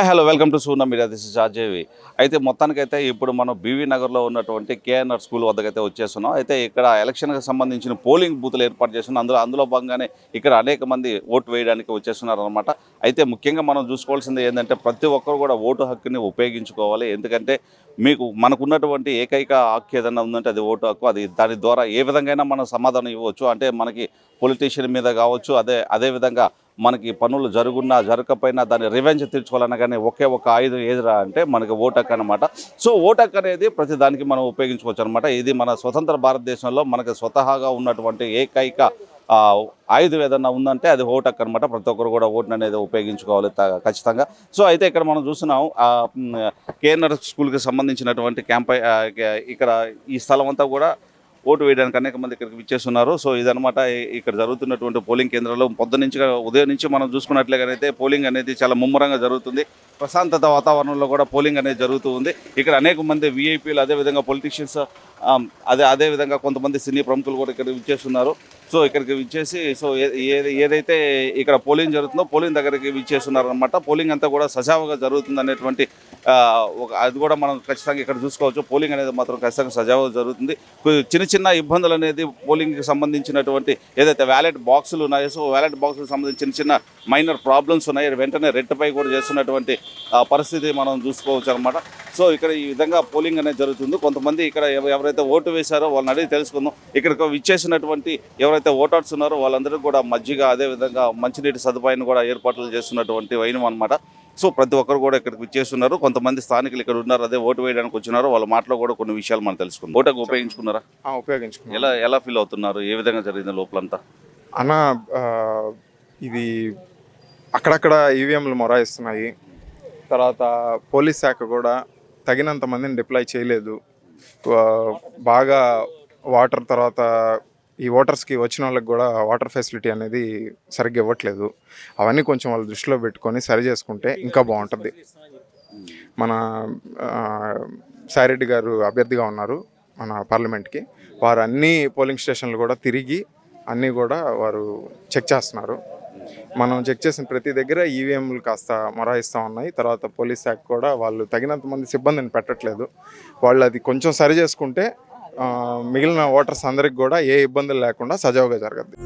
Hi hello welcome to Surna media this is Ajay అయితే మొత్తానికైతే ఇప్పుడు మనం బీవీ నగర్లో ఉన్నటువంటి కేఎన్ఆర్ స్కూల్ వద్దకైతే వచ్చేస్తున్నాం. అయితే ఇక్కడ ఎలక్షన్కి సంబంధించిన పోలింగ్ బూతులు ఏర్పాటు చేస్తున్నాం. అందులో అందులో భాగంగానే ఇక్కడ అనేక మంది ఓటు వేయడానికి వచ్చేస్తున్నారు అనమాట అయితే ముఖ్యంగా మనం చూసుకోవాల్సింది ఏంటంటే ప్రతి ఒక్కరు కూడా ఓటు హక్కుని ఉపయోగించుకోవాలి. ఎందుకంటే మీకు మనకున్నటువంటి ఏకైక హక్కు ఏదైనా ఉందంటే అది ఓటు హక్కు. అది దాని ద్వారా ఏ విధంగా మనం సమాధానం ఇవ్వచ్చు. అంటే మనకి పొలిటీషియన్ మీద కావచ్చు అదే అదేవిధంగా మనకి పనులు జరుగున్నా జరగకపోయినా దాన్ని రివెంజ్ తీర్చుకోవాలన్నా కానీ ఒకే ఒక ఆయుధం ఏదిరా అంటే మనకి ఓటక్ అనమాట సో ఓటక్ అనేది ప్రతి దానికి మనం ఉపయోగించుకోవచ్చు అనమాట ఇది మన స్వతంత్ర భారతదేశంలో మనకి స్వతహాగా ఉన్నటువంటి ఏకైక ఆయుధం ఏదన్నా ఉందంటే అది ఓటక్ అనమాట ప్రతి ఒక్కరు కూడా ఓటును అనేది ఉపయోగించుకోవాలి త- ఖచ్చితంగా. సో అయితే ఇక్కడ మనం చూస్తున్నాం కేఎన్ఆర్ స్కూల్కి సంబంధించినటువంటి క్యాంప్ ఇక్కడ ఈ స్థలం అంతా కూడా ఓటు వేయడానికి అనేక మంది ఇక్కడికి విచ్చేస్తున్నారు. సో ఇదనమాట ఇక్కడ జరుగుతున్నటువంటి పోలింగ్ కేంద్రంలో పొద్దు నుంచి ఉదయం నుంచి మనం చూసుకున్నట్లుగానైతే పోలింగ్ అనేది చాలా ముమ్మరంగా జరుగుతుంది. ప్రశాంతత వాతావరణంలో కూడా పోలింగ్ అనేది జరుగుతూ ఉంది. ఇక్కడ అనేక మంది విఐపీలు అదేవిధంగా పొలిటీషియన్స్ అదే అదేవిధంగా కొంతమంది సినీ ప్రముఖులు కూడా ఇక్కడ విచ్చేస్తున్నారు. సో ఇక్కడికి విచ్చేసి సో ఏది ఏదైతే ఇక్కడ పోలింగ్ జరుగుతుందో పోలింగ్ దగ్గరికి విచ్చేస్తున్నారనమాట పోలింగ్ అంతా కూడా సజావుగా జరుగుతుంది అనేటువంటి ఒక అది కూడా మనం ఖచ్చితంగా ఇక్కడ చూసుకోవచ్చు. పోలింగ్ అనేది మాత్రం ఖచ్చితంగా సజావుగా జరుగుతుంది. చిన్న చిన్న ఇబ్బందులు అనేది పోలింగ్కి సంబంధించినటువంటి ఏదైతే వ్యాలెట్ బాక్సులు ఉన్నాయో సో వ్యాలెట్ బాక్సులకు సంబంధించి చిన్న చిన్న మైనర్ ప్రాబ్లమ్స్ ఉన్నాయి. వెంటనే రెట్టిపై కూడా చేస్తున్నటువంటి పరిస్థితి మనం చూసుకోవచ్చు అనమాట సో ఇక్కడ ఈ విధంగా పోలింగ్ అనేది జరుగుతుంది. కొంతమంది ఇక్కడ ఎవరైతే ఓటు వేశారో వాళ్ళని అడిగి తెలుసుకుందాం. ఇక్కడికి విచ్చేసినటువంటి ఎవరైతే ఓటర్స్ ఉన్నారో వాళ్ళందరికీ కూడా మజ్జిగ అదేవిధంగా మంచినీటి సదుపాయాన్ని కూడా ఏర్పాట్లు చేస్తున్నటువంటి వైనం అనమాట సో ప్రతి ఒక్కరు కూడా ఇక్కడికి విచ్చేస్తున్నారు. కొంతమంది స్థానికులు ఇక్కడ ఉన్నారు అదే ఓటు వేయడానికి వచ్చినారు వాళ్ళ మాటలో కూడా కొన్ని విషయాలు మనం తెలుసుకుందాం. ఓటకు ఉపయోగించుకున్నారా? ఆ, ఉపయోగించుకున్నాం. ఎలా ఎలా ఫీల్ అవుతున్నారు? ఏ విధంగా జరిగింది లోపలంతా? అన్న ఇది అక్కడక్కడ ఈవీఎంలు మొరాయిస్తున్నాయి. తర్వాత పోలీస్ శాఖ కూడా తగినంత మందిని డిప్లాయ్ చేయలేదు. బాగా వాటర్ తర్వాత ఈ ఓటర్స్కి వచ్చిన వాళ్ళకి కూడా వాటర్ ఫెసిలిటీ అనేది సరిగ్గా ఇవ్వట్లేదు. అవన్నీ కొంచెం వాళ్ళు దృష్టిలో పెట్టుకొని సరి చేసుకుంటే ఇంకా బాగుంటుంది. మన సాయిరెడ్డి గారు అభ్యర్థిగా ఉన్నారు మన పార్లమెంట్కి. వారు అన్ని పోలింగ్ స్టేషన్లు కూడా తిరిగి అన్నీ కూడా వారు చెక్ చేస్తున్నారు. మనం చెక్ చేసిన ప్రతి దగ్గర ఈవీఎంలు కాస్త మొరాయిస్తూ ఉన్నాయి. తర్వాత పోలీస్ శాఖ కూడా వాళ్ళు తగినంత మంది సిబ్బందిని పెట్టట్లేదు. వాళ్ళు అది కొంచెం సరి చేసుకుంటే మిగిలిన ఓటర్స్ అందరికి కూడా ఏ ఇబ్బందులు లేకుండా సజావుగా జరగద్ది.